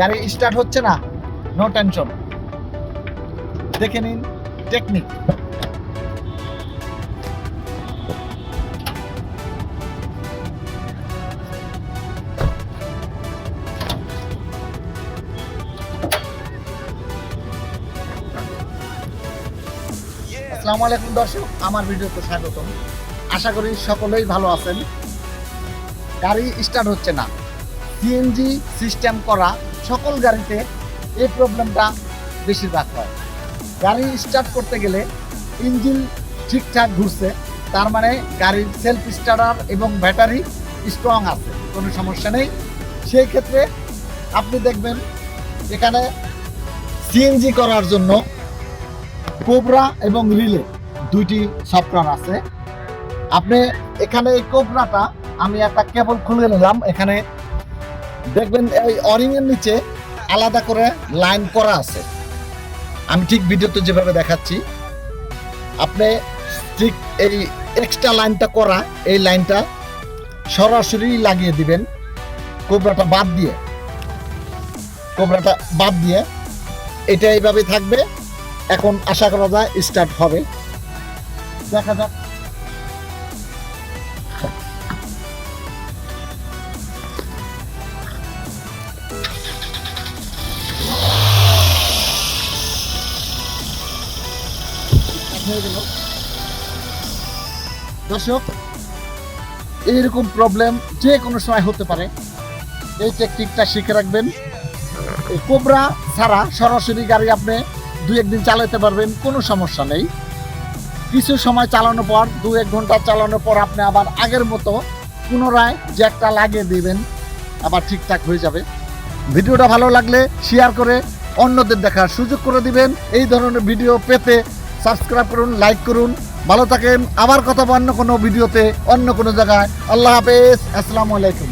গাড়ি স্টার্ট হচ্ছে না নো টেনশন দেখে নিন টেকনিক আসসালামু আলাইকুম দর্শক, আমার ভিডিওতে স্বাগতম। আশা করি সকলেই ভালো আছেন। গাড়ি স্টার্ট হচ্ছে না। সিএনজি সিস্টেম করা সকল গাড়িতে এই প্রবলেমটা বেশিরভাগ হয়। গাড়ি স্টার্ট করতে গেলে ইঞ্জিন ঠিকঠাক ঘুরছে, তার মানে গাড়ির সেলফ স্টার্টার এবং ব্যাটারি স্ট্রং আছে, কোনো সমস্যা নেই। সেই ক্ষেত্রে আপনি দেখবেন এখানে সিএনজি করার জন্য কোবরা এবং রিলে দুইটি সফটওয়্যার আছে। আপনি এখানে এই কোবরাটা আমি একটা কেবল খুলে নিলাম, এখানে দেখবেন এই অরিং এর নিচে আলাদা করে লাইন করা আছে। আমি ঠিক ভিডিওতে যেভাবে দেখাচ্ছি, আপনি ঠিক এই এক্সট্রা লাইনটা করা, এই লাইনটা সরাসরি লাগিয়ে দিবেন, কোবরাটা বাদ দিয়ে। কোবরাটা বাদ দিয়ে, এটা এইভাবে থাকবে। এখন আশা করা যায় স্টার্ট হবে। দেখা যাক হয়ে। দর্শক, এইরকম প্রবলেম যে কোনো সময় হতে পারে। এই টেকনিকটা শিখে রাখবেন। কোবরা ছাড়া সরাসরি গাড়ি আপনি দুই একদিন চালাতে পারবেন, কোনো সমস্যা নেই। কিছু সময় চালানোর পর দু এক ঘণ্টা চালানোর পর আপনি আবার আগের মতো পুনরায় জ্যাকটা লাগিয়ে দিবেন, আবার ঠিকঠাক হয়ে যাবে। ভিডিওটা ভালো লাগলে শেয়ার করে অন্যদের দেখার সুযোগ করে দিবেন। এই ধরনের ভিডিও পেতে সাবস্ক্রাইব করুন লাইক করুন। ভালো থাকেন। আবার কথা অন্য কোনো ভিডিওতে, অন্য কোনো জায়গায়। আল্লাহ হাফেজ। আসসালামু আলাইকুম।